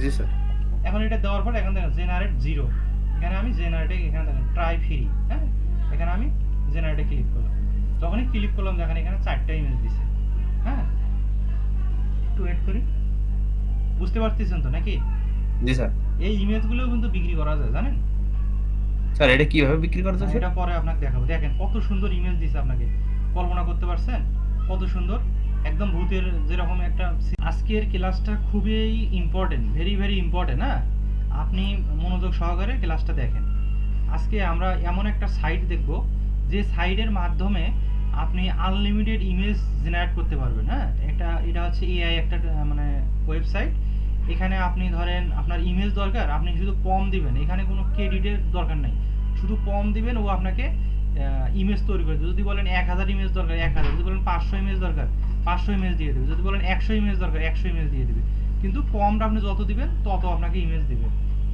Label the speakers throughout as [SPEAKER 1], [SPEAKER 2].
[SPEAKER 1] জি sir.
[SPEAKER 2] এখন এটা দেওয়ার পর এখন দেখেন জেনারেট জিরো এখানে আমি জেনারেটে এখানে দেখেন ট্রাই ফ্রি হ্যাঁ? এখানে আমি জেনারেটে ক্লিক করলাম। যখনই ক্লিক করলাম দেখেন এখানে চারটা ইমেজ দিছে হ্যাঁ? একটু ওয়েট করি। বুঝতে পারতেছেন তো নাকি?
[SPEAKER 1] জি স্যার।
[SPEAKER 2] এই ইমেজগুলো কিন্তু বিক্রি করা যায় জানেন?
[SPEAKER 1] স্যার এটা কীভাবে বিক্রি করতে স্যার?
[SPEAKER 2] এটা পরে আপনাকে দেখাবো। দেখেন কত সুন্দর ইমেজ দিছে আপনাকে। কল্পনা করতে পারছেন? কত সুন্দর? একদম ভূতের যেরকম একটা আজকের ক্লাসটা খুবই ইম্পর্টেন্ট ভেরি ভেরি ইম্পর্টেন্ট হ্যাঁ? আপনি মনোযোগ সহকারে ক্লাসটা দেখেন। আজকে আমরা এমন একটা সাইট দেখব, যে সাইটের মাধ্যমে আপনি আনলিমিটেড ইমেজ জেনারেট করতে পারবেন হ্যাঁ? এটা এটা হচ্ছে এআই একটা মানে ওয়েবসাইট এখানে আপনি ধরেন, আপনার ইমেজ দরকার, আপনি শুধু পম দিবেন, এখানে কোনো ক্রেডিটের দরকার নাই। শুধু পম দিবেন, ও আপনাকে ইমেজ তৈরি করে যদি বলেন এক হাজার ইমেজ দরকার, এক হাজার, যদি বলেন পাঁচশো ইমেজ দরকার পাঁচশো ইমেজ দিয়ে দেবে। যদি বলেন একশো ইমেজ দরকার একশো ইমেজ দিয়ে দেবে। কিন্তু পমটা আপনি যত দিবেন তত আপনাকে ইমেজ দেবে।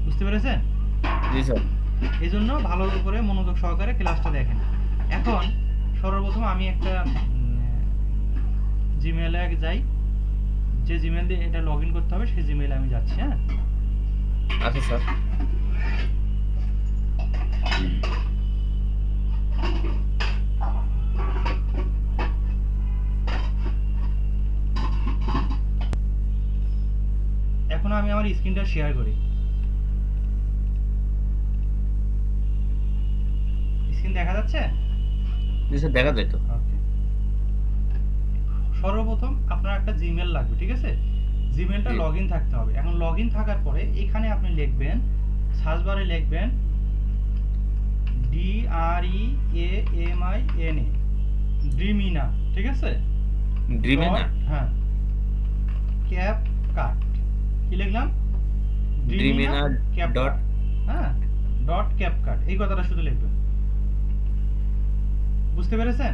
[SPEAKER 2] বুঝতে পেরেছেন?
[SPEAKER 1] জি স্যার।
[SPEAKER 2] এই জন্য ভালো করে মনোযোগ সহকারে ক্লাসটা দেখেন। এখন সর্বপ্রথম আমি একটা জিমেলে যাই। যে জিমেল দিয়ে এটা লগ ইন করতে হবে সেই জিমেলে আমি যাচ্ছি হ্যাঁ?
[SPEAKER 1] আচ্ছা স্যার।
[SPEAKER 2] আমি আমার স্ক্রিনটা শেয়ার করি। স্ক্রিন দেখা যাচ্ছে?
[SPEAKER 1] দেখা যায় তো।
[SPEAKER 2] সর্বপ্রথম আপনার একটা জিমেল লাগবে ঠিক আছে? জিমেলটা। লগ ইন থাকতে হবে। এখন লগ ইন থাকার পরে এখানে আপনি লিখবেন সার্চ বারে লিখবেন D R E A M I N A Dreamina ঠিক আছে?
[SPEAKER 1] ড্রিমে না
[SPEAKER 2] Dot- হ্যাঁ। ক্যাপ কাট কি লিখলাম?
[SPEAKER 1] ড্রিমিনা ডট
[SPEAKER 2] হ্যাঁ ডট ক্যাপ কাট এই কথাটা শুধু লিখবেন। বুঝতে পেরেছেন?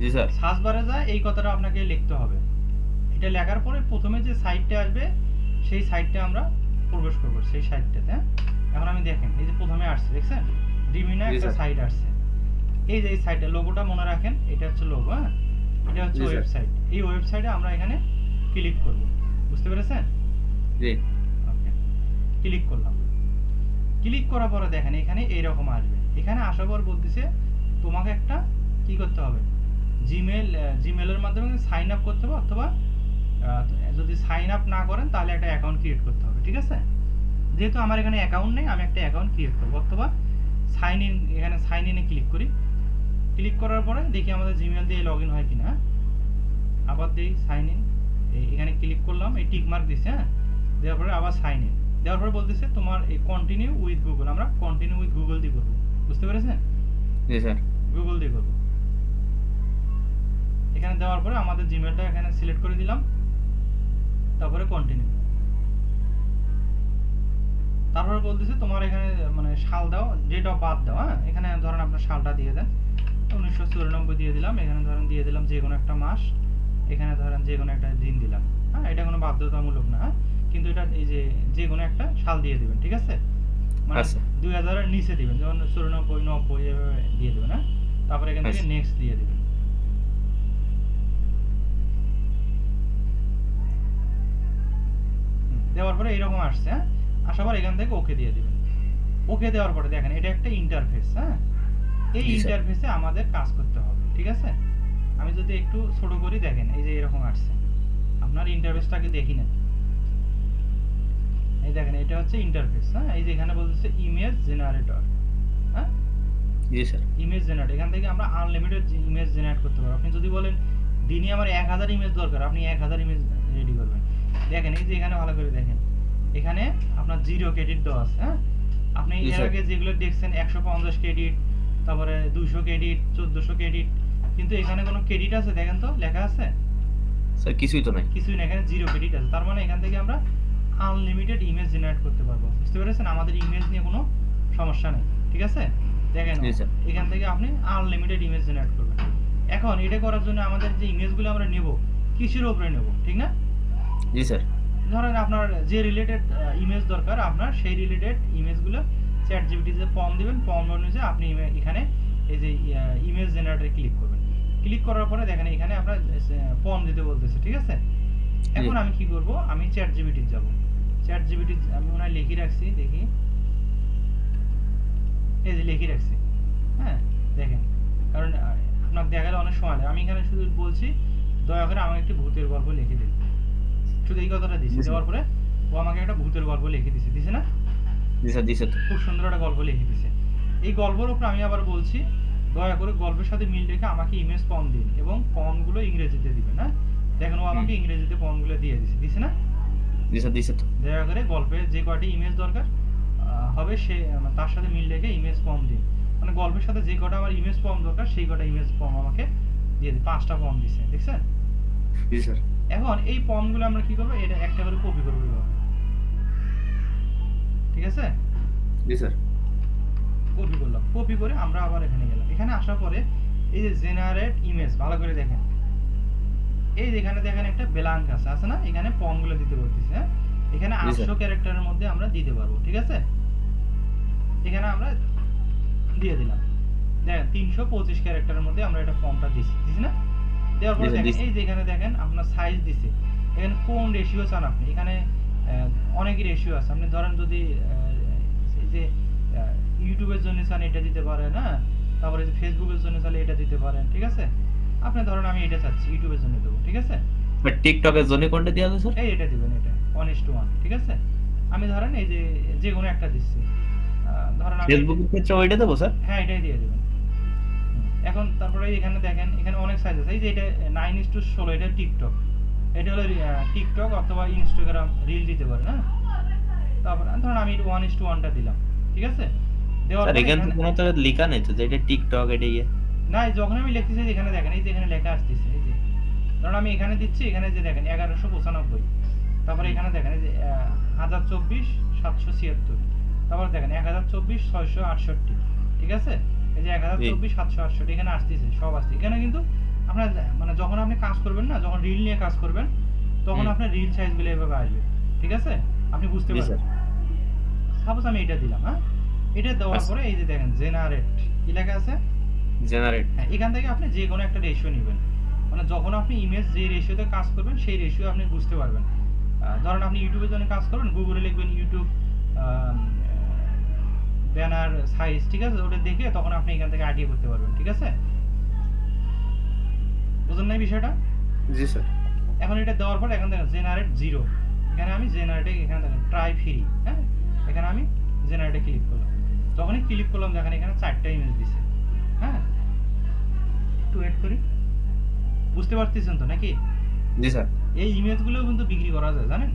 [SPEAKER 1] জি স্যার।
[SPEAKER 2] সার্চ বারে যায় এই কথাটা আপনাকে লিখতে হবে। এটা লেখার পরে প্রথমে যে সাইটটা আসবে সেই সাইটটা আমরা প্রবেশ করব সেই সাইটটাতে হ্যাঁ? এখন আমি দেখেন এই যে প্রথমে আসছে দেখছেন? ডিমিনা একটা সাইট আসছে। এই যে এই সাইটটা লোগোটা মনে রাখেন এটা হচ্ছে লোগো হ্যাঁ? এটা হচ্ছে ওয়েবসাইট এই ওয়েবসাইটে আমরা এখানে ক্লিক করব। বুঝতে পেরেছেন? ক্লিক করলাম। ক্লিক করার পরে দেখেন এখানে এইরকম আসবে। এখানে আসার পর বলতেছে, তোমাকে একটা কি করতে হবে? জিমেল জিমেলের মাধ্যমে সাইন আপ করতে হবে অথবা যদি সাইন আপ না করেন তাহলে একটা অ্যাকাউন্ট ক্রিয়েট করতে হবে, ঠিক আছে? যেহেতু আমার এখানে অ্যাকাউন্ট নেই, আমি একটা অ্যাকাউন্ট ক্রিয়েট করব। অথবা সাইন ইন এখানে সাইন ইনে ক্লিক করি। ক্লিক করার পরে দেখি আমাদের জিমেল দিয়ে লগ ইন হয় কিনা? আবার দিই সাইন ইন এখানে ক্লিক করলাম, এই টিক মার্ক দিছে হ্যাঁ? দেওয়ার পরে আবার সাইন ইন দেওয়ার পরে বলতেছে তোমার এই কন্টিনিউ উইথ গুগল আমরা কন্টিনিউ উইথ গুগল দিয়ে করব। বুঝতে পেরেছেন?
[SPEAKER 1] জি স্যার।
[SPEAKER 2] গুগল দিয়ে করব। এখানে দেওয়ার পরে আমাদের জিমেলটা এখানে সিলেক্ট করে দিলাম। তারপরে কন্টিনিউ তারপরে বলতেছে তোমার এখানে মানে সাল দাও ডেট অফ বার্থ দাও হ্যাঁ? এখানে ধরেন আপনার সালটা দিয়ে দেন। উনিশশো চুরানব্বই দিয়ে দিলাম এখানে ধরেন দিয়ে দিলাম যে কোনো একটা মাস এখানে ধরেন যে কোনো একটা দিন দিলাম। হ্যাঁ? এটা কোনো বাধ্যতামূলক না হ্যাঁ? কিন্তু এটা এই যে যে কোনো একটা সাল দিয়ে দিবেন ঠিক আছে? মানে
[SPEAKER 1] আচ্ছা।
[SPEAKER 2] দুই হাজারের নিচে দিবেন যেমন চুরানব্বই নব্বই এভাবে দিয়ে দিবেন হ্যাঁ? তারপরে এখান থেকে
[SPEAKER 1] আচ্ছা।
[SPEAKER 2] নেক্সট দিয়ে দিবেন। দেওয়ার পরে এরকম আসছে হ্যাঁ? আসার পর এখান থেকে ওকে দিয়ে দিবেন। ওকে দেওয়ার পরে দেখেন এটা একটা ইন্টারফেস হ্যাঁ? এই ইন্টারফেসে আমাদের কাজ করতে হবে ঠিক আছে? আমি যদি একটু ছোট করি দেখেন এই যে এরকম আসছে। আপনার ইন্টারফেসটাকে দেখি না এই দেখেন এটা হচ্ছে ইন্টারফেস হ্যাঁ? এই যে এখানে বলতেছে ইমেজ জেনারেটর হ্যাঁ?
[SPEAKER 1] জি স্যার।
[SPEAKER 2] ইমেজ জেনারেট এখান থেকে আমরা আনলিমিটেড ইমেজ জেনারেট করতে পারব। আপনি যদি বলেন দিনে আমার এক হাজার ইমেজ দরকার আপনি এক হাজার ইমেজ রেডি করবেন। দেখেন এই যে এখানে ভালো করে দেখেন। এখানে আপনার জিরো ক্রেডিট দেওয়া আছে হ্যাঁ? আপনি এর আগে যেগুলো দেখছেন একশো পঞ্চাশ ক্রেডিট তারপরে দুইশো ক্রেডিট চোদ্দোশো ক্রেডিট কিন্তু এখানে কোনো ক্রেডিট আছে? দেখেন তো লেখা আছে?
[SPEAKER 1] স্যার কিছুই তো নাই।
[SPEAKER 2] কিছুই না এখানে জিরো ক্রেডিট আছে। তার মানে এখান থেকে আমরা আনলিমিটেড ইমেজ জেনারেট করতে পারব। বুঝতে পেরেছেন? আমাদের ইমেজ নিয়ে কোনো সমস্যা নেই ঠিক আছে? দেখেন এখান থেকে আপনি আনলিমিটেড ইমেজ জেনারেট করবেন। এখন এটা করার জন্য আমাদের যে ইমেজগুলো আমরা নেব কিসের উপরে নেব ঠিক না?
[SPEAKER 1] জি স্যার।
[SPEAKER 2] ধরেন আপনার যে রিলেটেড ইমেজ দরকার আপনার সেই রিলেটেড ইমেজগুলো চ্যাট জিপিটিতে ফর্ম দিবেন। ফর্ম অনুযায়ী আপনি এখানে এই যে ইমেজ জেনারেটরে ক্লিক করবেন। ক্লিক করার পরে দেখেন এখানে আপনার ফর্ম দিতে বলতেছে ঠিক আছে? এখন আমি কি করব? আমি চ্যাট জিপিটি যাব। চ্যাট জিবিটি আমি লিখে রাখছি দেখি। এই যে লিখে রাখছি। হ্যাঁ দেখেন। কারণ দেখালে অনেক সময় লাগে। আমি এখানে শুধু বলছি দয়া করে আমাকে একটি ভূতের গল্প লিখে দিন। শুধু এই কথাটা দিছি দেওয়ার পরে ও আমাকে একটা ভূতের গল্প লিখে দিছে। দিছে না? খুব সুন্দর একটা গল্প লিখে দিছে। এই গল্পের উপর আমি আবার বলছি দয়া করে গল্পের সাথে মিল রেখে আমাকে ইমেজ পম দিন এবং পমগুলো ইংরেজিতে দিবেন হ্যাঁ? দেখেন ও আমাকে। ইংরেজিতে পমগুলো দিয়ে দিছে। দিছে না?
[SPEAKER 1] জি স্যার দিছে তো।
[SPEAKER 2] দয়া করে গল্পে যে কয়টি ইমেজ দরকার হবে সে তার সাথে মিল রেখে ইমেজ ফর্ম দিন মানে গল্পের সাথে যে কটা আমার ইমেজ ফর্ম দরকার সেই কটা ইমেজ ফর্ম আমাকে দিয়ে দিন পাঁচটা ফর্ম দিছে দেখছেন?
[SPEAKER 1] জি স্যার।
[SPEAKER 2] এখন এই ফর্মগুলো আমরা কি করব? এটা একটা করে কপি করব ঠিক আছে?
[SPEAKER 1] জি স্যার।
[SPEAKER 2] কপি করলাম। কপি করে আমরা আবার এখানে গেলাম। এখানে আসার পরে এই যে জেনারেট ইমেজ ভালো করে দেখেন। এই এখানে দেখেন একটা ব্ল্যাঙ্ক আছে আছে না? এখানে ফর্মগুলো দিতে বলতেছে হ্যাঁ? এখানে
[SPEAKER 1] জি, স্যার।
[SPEAKER 2] আটশো ক্যারেক্টারের মধ্যে আমরা দিতে পারব ঠিক আছে? এখানে আমরা দিয়ে দিলাম। দেখেন তিনশো পঁচিশ ক্যারেক্টারের মধ্যে আমরা এটা ফর্মটা দিছি দিছি না? দেওয়ার পরে দেখেন এই যে এখানে দেখেন আপনার সাইজ দিছে। এখানে কোন রেশিও চান আপনি? এখানে আহ, অনেকই রেশিও আছে। আপনি ধরেন যদি যে ইউটিউবের জন্য চান এটা দিতে পারেন হ্যাঁ? তারপরে ফেসবুকের জন্য চাইলে এটা দিতে পারেন ঠিক আছে? আপনি ধরেন আমি এটা চাচ্ছি ইউটিউবের জন্য দেবো ঠিক আছে?
[SPEAKER 1] বাট টিকটকের জন্য কোনটা দেওয়া আছে স্যার
[SPEAKER 2] এই এটা দিবেন এটা ওয়ান ইস টু ওয়ান ঠিক আছে? আমি ধরেন এই যে যে কোনো একটা দিচ্ছি। ধরেন আমি
[SPEAKER 1] ফেসবুকের ক্ষেত্রে ওইটা দেবো স্যার
[SPEAKER 2] হ্যাঁ এটাই দিয়ে দেবেন। এখন তারপরে এখানে দেখেন এখানে অনেক সাইজ আছে। এই যে এটা নাইন ইস টু ষোলো এটা টিকটক এটা হলো টিকটক অথবা ইনস্টাগ্রাম রিল দিতে পারেন হ্যাঁ? তারপর ধরুন আমি ওয়ান ইস টু ওয়ানটা দিলাম ঠিক আছে? দেওয়ার পরে
[SPEAKER 1] এখানে কোনো তো লেখা নেই তো যে এটা টিকটক এটা ইয়ে।
[SPEAKER 2] না যখন আমি লিখতেছি এখানে দেখেন এই যে এখানে লেখা আসতেছে এই যে। ধরুন আমি এখানে দিচ্ছি এখানে যে দেখেন এগারোশো পঁচানব্বই। তারপরে এখানে দেখেন এই যে হাজার চব্বিশ সাতশো ছিয়াত্তর। তারপর দেখেন এক হাজার চব্বিশ ছয়শো আটষট্টি। ঠিক আছে? এই যে এক হাজার চব্বিশ সাতশো আটষট্টি এখানে আসতেছে সব আসছে। এখানে কিন্তু আপনার মানে যখন আপনি কাজ করবেন না যখন রিল নিয়ে কাজ করবেন তখন আপনার রিল সাইজগুলো এভাবে আসবে। ঠিক আছে? আপনি বুঝতে
[SPEAKER 1] জি
[SPEAKER 2] পারবেন সাপোজ আমি এটা দিলাম হ্যাঁ? এটা দেওয়ার
[SPEAKER 1] আচ্ছা।
[SPEAKER 2] পরে এই যে দেখেন জেনারেট কি লেখা আছে?
[SPEAKER 1] জেনারেট
[SPEAKER 2] হ্যাঁ এখান থেকে আপনি যে কোনো একটা রেশিও নেবেন। মানে যখন আপনি ইমেজ যে রেশিওতে কাজ করবেন সেই রেশিও আপনি বুঝতে পারবেন। ধরেন আপনি ইউটিউবের জন্য কাজ করবেন গুগলে লিখবেন ইউটিউব ব্যানার সাইজ ঠিক আছে? ওটা দেখে তখন আপনি এখান থেকে আইডিয়া করতে পারবেন ঠিক আছে? বুঝলেন না বিষয়টা?
[SPEAKER 1] জি স্যার।
[SPEAKER 2] এখন এটা দেওয়ার পর এখান থেকে জেনারেট জিরো এখানে আমি জেনারেটে এখানে দেখেন ট্রাই ফ্রি হ্যাঁ? এখানে আমি জেনারেটে ক্লিক করলাম। যখনই ক্লিক করলাম দেখেন এখানে চারটা ইমেজ দিছে। হ্যাঁ। একটু ওয়েট করি। বুঝতে পারতেছেন তো নাকি?
[SPEAKER 1] জি স্যার।
[SPEAKER 2] এই ইমেজগুলোও কিন্তু বিক্রি করা যায় জানেন?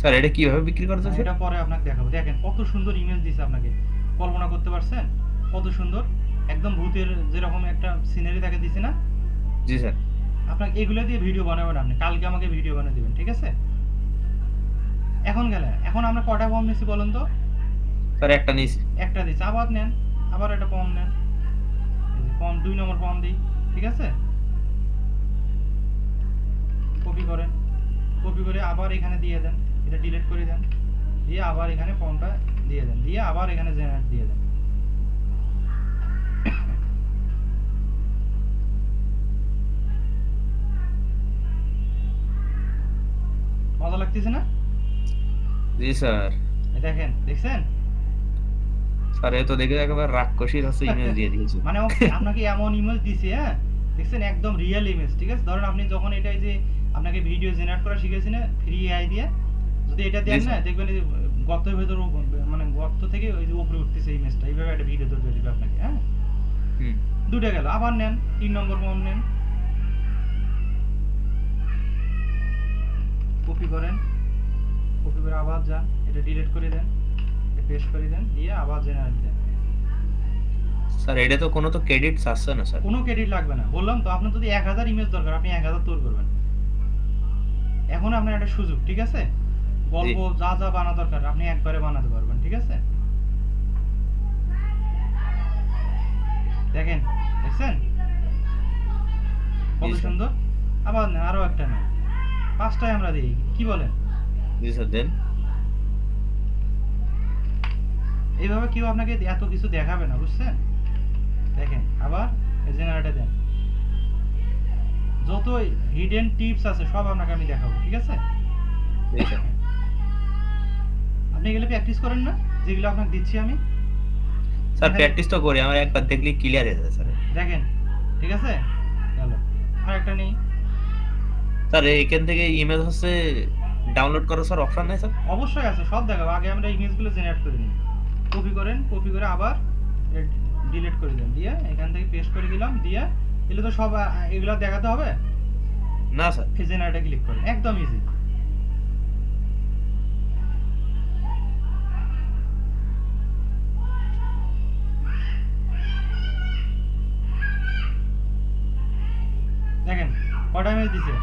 [SPEAKER 1] স্যার এটা কীভাবে বিক্রি করতে স্যার?
[SPEAKER 2] এটা পরে আপনাকে দেখাবো। দেখেন কত সুন্দর ইমেজ দিছে আপনাকে। কল্পনা করতে পারছেন? কত সুন্দর। একদম ভূতের যেরকম একটা সিনারি তাকে দিছে না?
[SPEAKER 1] জি স্যার।
[SPEAKER 2] আপনাকে এগুলো দিয়ে ভিডিও বানাবেন আপনি। কালকে আমাকে ভিডিও বানিয়ে দিবেন ঠিক আছে? এখন গেলে এখন আমরা কটা ফর্ম নিছি বলুন তো?
[SPEAKER 1] স্যার একটা নিয়েছি।
[SPEAKER 2] একটা দিচ্ছি আবার নেন আবার একটা ফর্ম নেন। ফর্ম দুই নম্বর ফর্ম দিই ঠিক আছে? কপি করেন। কপি করে আবার এখানে দিয়ে দেন। এটা ডিলিট করে দেন। দিয়ে আবার এখানে ফর্মটা দিয়ে দেন। দিয়ে আবার এখানে জেনারেট দিয়ে দেন। মজা লাগতেছে না?
[SPEAKER 1] জি স্যার।
[SPEAKER 2] এই দেখেন দেখছেন?
[SPEAKER 1] এ তো দেখে একেবারে রাক্ষসীর হচ্ছে ইমেজ দিয়ে দিয়েছে।
[SPEAKER 2] মানে আপনাকে এমন ইমেজ দিছে হ্যাঁ? দেখছেন একদম রিয়েল ইমেজ ঠিক আছে? ধরেন আপনি যখন এটা যে আপনাকে ভিডিও জেনারেট করা শিখেছেন না ফ্রি এআই দিয়ে যদি এটা দেন না দেখবেন যে গর্তের ভেতর মানে গর্ত থেকে ওই যে উপরে উঠতেছে ইমেজটা এইভাবে একটা ভিডিও তৈরি দিবে আপনাকে হ্যাঁ? দুটো গেল আবার নেন তিন নম্বর ফর্ম নেন। কপি করেন কপি করে আবার যান এটা ডিলিট করে দেন। পেস্ট করে দেন দিয়ে আবার জেনারেট দেন।
[SPEAKER 1] স্যার এটা তো কোনো তো ক্রেডিট আসছে না স্যার।
[SPEAKER 2] কোনো ক্রেডিট লাগবে না। বললাম তো আপনার যদি এক হাজার ইমেজ দরকার আপনি এক হাজার তৈরি করবেন। এখন আপনার একটা সুযোগ ঠিক আছে? গল্প যা যা বানা দরকার আপনি একবারে বানাতে পারবেন ঠিক আছে? দেখেন দেখছেন? কত সুন্দর। আবার আরও একটা নেন। পাঁচটায় আমরা দিই কি বলেন?
[SPEAKER 1] জি স্যার দেন।
[SPEAKER 2] এইভাবে কেউ আপনাকে এত কিছু দেখাবে না বুঝছেন? দেখেন আবার জেনারেটে দেন। যত হিডেন টিপস আছে সব আপনাকে আমি দেখাবো ঠিক আছে? আপনি এগুলো প্র্যাকটিস করেন না? যেগুলো আপনাকে দিচ্ছি আমি?
[SPEAKER 1] স্যার। প্র্যাকটিস তো করি আমার একবার দেখলেই ক্লিয়ার হয়ে যায় স্যার।
[SPEAKER 2] দেখেন ঠিক আছে? গেল। আর একটা নেই।
[SPEAKER 1] স্যার এখান থেকে ইমেজ হচ্ছে ডাউনলোড করার স্যার অপশন নাই স্যার?
[SPEAKER 2] অবশ্যই আছে সব দেখাবো। আগে আমরা ইমেজগুলো জেনারেট করে নিই। কপি করেন কপি করে আবার ডিলিট করে দেন। দিয়ে এখান থেকে পেস্ট করে দিলাম দিয়ে এগুলো তো সব এগুলো দেখাতে হবে?
[SPEAKER 1] না স্যার।
[SPEAKER 2] এই জেনারেটে ক্লিক করেন একদম ইজি দেখেন কটা ইমেজ দিছে?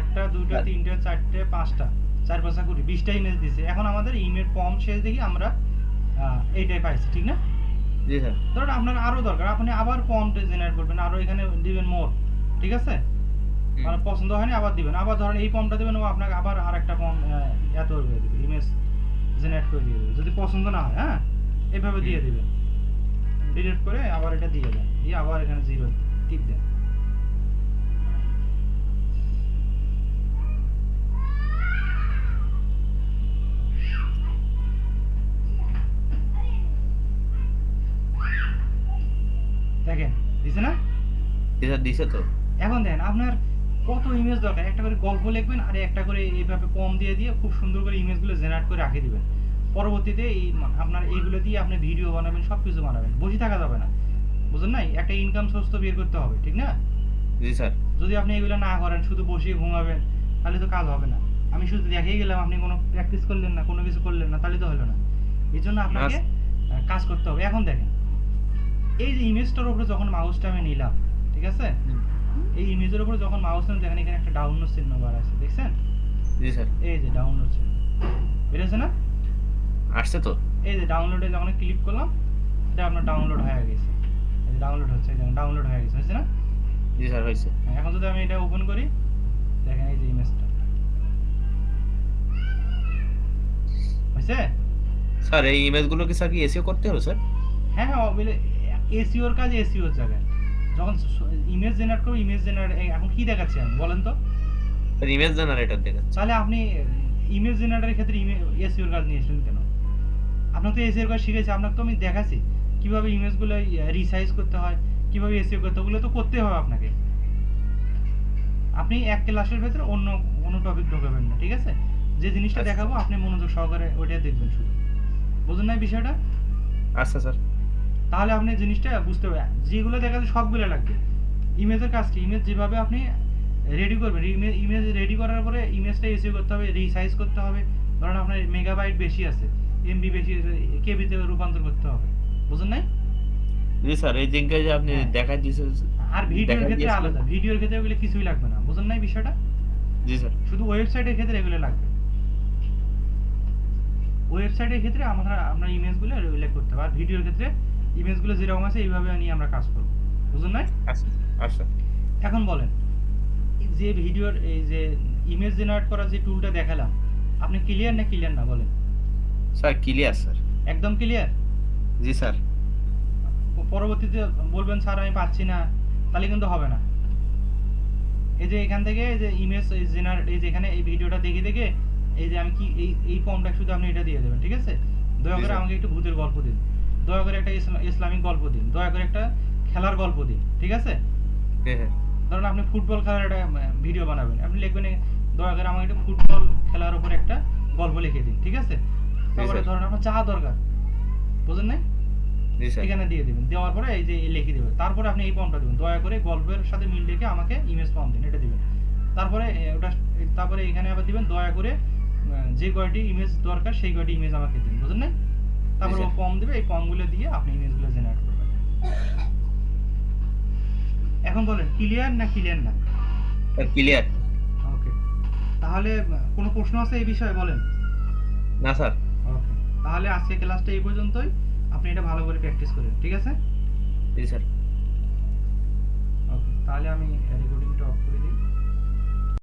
[SPEAKER 2] একটা দুইটা তিনটে চারটে পাঁচটা চার পাঁচটা কুড়ি বিশটা ইমেজ দিছে। এখন আমাদের ইমেল ফর্ম শেষ দেখি আমরা এইটাই পাইছি ঠিক না?
[SPEAKER 1] জি স্যার।
[SPEAKER 2] ধরুন আপনার আরও দরকার আপনি আবার ফর্মটা জেনারেট করবেন আরও এখানে দিবেন মোর ঠিক আছে? মানে পছন্দ হয়নি আবার দিবেন আবার ধরেন এই ফর্মটা দিবেন ও আপনাকে আবার আরেকটা ফর্ম এত করে দিবে ইমেজ জেনারেট করে দিয়ে দেবে যদি পছন্দ না হয় হ্যাঁ? এইভাবে দিয়ে দিবেন। ডিলিট করে আবার এটা দিয়ে দেন দিয়ে আবার এখানে জিরো টিপ দেন। দিছে না?
[SPEAKER 1] দিছে তো।
[SPEAKER 2] এখন দেখেন আপনার কত ইমেজ দরকার? একটা করে গল্প লিখবেন আর একটা করে এইভাবে কম দিয়ে দিয়ে খুব সুন্দর করে ইমেজগুলো জেনারেট করে রাখে দিবেন। পরবর্তীতে এই আপনার এইগুলো দিয়ে আপনি ভিডিও বানাবেন সব কিছু বানাবেন। বসে থাকা যাবে না। বুঝলেন নাই? একটা ইনকাম সোর্স তো বের করতে হবে ঠিক না?
[SPEAKER 1] জি স্যার।
[SPEAKER 2] যদি আপনি এগুলো না করেন শুধু বসে ঘুমাবেন তাহলে তো কাজ হবে না। আমি শুধু দেখেই গেলাম আপনি কোনো প্র্যাকটিস করলেন না কোনো কিছু করলেন না তাহলে তো হলো না। এই জন্য আপনাকে কাজ করতে হবে। এখন দেখেন এই যে ইমেজটার উপরে যখন মাউসটা আমি নিলাম ঠিক আছে? এই ইমেজের উপরে যখন মাউস নেন দেখেন এখানে একটা ডাউনলোড চিহ্ন বার আছে দেখছেন?
[SPEAKER 1] জি স্যার।
[SPEAKER 2] এই যে ডাউনলোড চিহ্ন। বেরোছে না?
[SPEAKER 1] আসছে তো।
[SPEAKER 2] এই যে ডাউনলোডে যখন ক্লিক করলাম এটা আপনার ডাউনলোড হয়ে গেছে। এই যে ডাউনলোড হচ্ছে এই ডাউনলোড হয়ে গেছে হয়েছে না?
[SPEAKER 1] জি স্যার হয়েছে।
[SPEAKER 2] হ্যাঁ, এখন যদি আমি এটা ওপেন করি দেখেন এই যে ইমেজটা হয়েছে?
[SPEAKER 1] স্যার এই ইমেজগুলো কি স্যার কি এসিও করতে হবে স্যার?
[SPEAKER 2] হ্যাঁ হ্যাঁ এসিওর কাজ এসিওর জায়গায়। যখন ইমেজ জেনারেট করব ইমেজ জেনারেট এখন কি দেখাচ্ছি আমি বলেন তো?
[SPEAKER 1] ইমেজ জেনারেটর দেখাচ্ছে।
[SPEAKER 2] তাহলে আপনি ইমেজ জেনারেটরের ক্ষেত্রে এসিওর কাজ নিয়ে এসেছেন কেন? আপনাকে তো এসিওর কাজ শিখেছি আপনাকে তো আমি দেখাচ্ছি। কীভাবে ইমেজগুলো রিসাইজ করতে হয় কীভাবে এসিও করতে ওগুলো তো করতে হবে আপনাকে। আপনি এক ক্লাসের ভেতরে অন্য কোনো টপিক ঢোকাবেন না ঠিক আছে? যে জিনিসটা
[SPEAKER 1] আচ্ছা।
[SPEAKER 2] দেখাবো আপনি মনোযোগ সহকারে ওইটা দেখবেন শুধু। বুঝুন না বিষয়টা?
[SPEAKER 1] আচ্ছা স্যার।
[SPEAKER 2] তাহলে আপনি জিনিসটা বুঝতে পারবেন। যেগুলো দেখাচ্ছে সবগুলো লাগবে। ইমেজের কাজ কি ইমেজ যেভাবে আপনি রেডি করবেন ইমেজ ইমেজ রেডি করার পরে ইমেজটা এসিও করতে হবে রিসাইজ করতে হবে। ধরুন আপনার মেগাবাইট বেশি আছে এমবি বেশি কেবিতে রূপান্তর করতে হবে। বুঝলেন নাই?
[SPEAKER 1] জি স্যার এই জিনিসটা যে আপনি
[SPEAKER 2] হ্যাঁ।
[SPEAKER 1] দেখাই দিয়েছেন
[SPEAKER 2] আর ভিডিওর ক্ষেত্রে আলাদা। ভিডিওর ক্ষেত্রে ওগুলো কিছুই লাগবে না। বুঝলেন নাই বিষয়টা?
[SPEAKER 1] জি স্যার।
[SPEAKER 2] শুধু ওয়েবসাইটের ক্ষেত্রে এগুলো লাগবে। ওয়েবসাইটের ক্ষেত্রে আমরা আপনার ইমেজগুলো উল্লেখ করতে হবে। আর ভিডিওর ক্ষেত্রে ইমেজগুলো যেরকম আছে এইভাবে নিয়ে আমরা কাজ করব। বুঝলেন নাই
[SPEAKER 1] আচ্ছা আচ্ছা।
[SPEAKER 2] এখন বলেন যে ভিডিওর এই যে ইমেজ জেনারেট করার যে টুলটা দেখালাম আপনি ক্লিয়ার না ক্লিয়ার না বলেন?
[SPEAKER 1] Sir clear sir.
[SPEAKER 2] একদম ক্লিয়ার
[SPEAKER 1] জি স্যার।
[SPEAKER 2] পরবর্তীতে বলবেন স্যার আমি পাচ্ছি না। তাহলে কিন্তু হবে না। এই যে এখান থেকে এই যে ইমেজ জেনারেট এই যে এখানে এই ভিডিওটা দেখে দেখে এই যে আমি কি এই এই ফর্মটা শুধু আপনি এটা দিয়ে দেবেন ঠিক আছে? দয়া করে আমাকে একটু ভূতের গল্প দিন। দয়া করে একটা ইসলামিক গল্প দিন। দয়া করে একটা খেলার গল্প দিন ঠিক আছে? ধরুন আপনি ফুটবল খেলার একটা ভিডিও বানাবেন। আপনি লিখবেন দয়া করে আমাকে একটা ফুটবল খেলার উপর একটা গল্প লিখে দিন ঠিক আছে? তারপরে ধরুন আপনার যা দরকার বুঝলেন না এখানে দিয়ে দিবেন। দেওয়ার পরে এই যে লিখে দেবেন। তারপরে আপনি এই ফর্মটা দিবেন। দয়া করে গল্পের সাথে মিল রেখে আমাকে ইমেজ ফর্ম দিন এটা দিবেন। তারপরে ওটা তারপরে এখানে আবার দিবেন দয়া করে যে কয়টি ইমেজ দরকার সেই কয়টি ইমেজ আমাকে দিন বুঝলেন না তারপরে ও। ফর্ম দিবে এই ফর্মগুলো দিয়ে আপনি ইমেজগুলো জেনারেট করবেন। এখন বলেন ক্লিয়ার না ক্লিয়ার না?
[SPEAKER 1] ক্লিয়ার
[SPEAKER 2] ওকে তাহলে কোনো প্রশ্ন আছে এই বিষয়ে? বলেন।
[SPEAKER 1] না স্যার।
[SPEAKER 2] ওকে তাহলে আজকে ক্লাসটা এই পর্যন্তই। আপনি এটা ভালো করে প্র্যাকটিস করেন ঠিক আছে?
[SPEAKER 1] জি স্যার।
[SPEAKER 2] ওকে তাহলে আমি রেকর্ডিংটা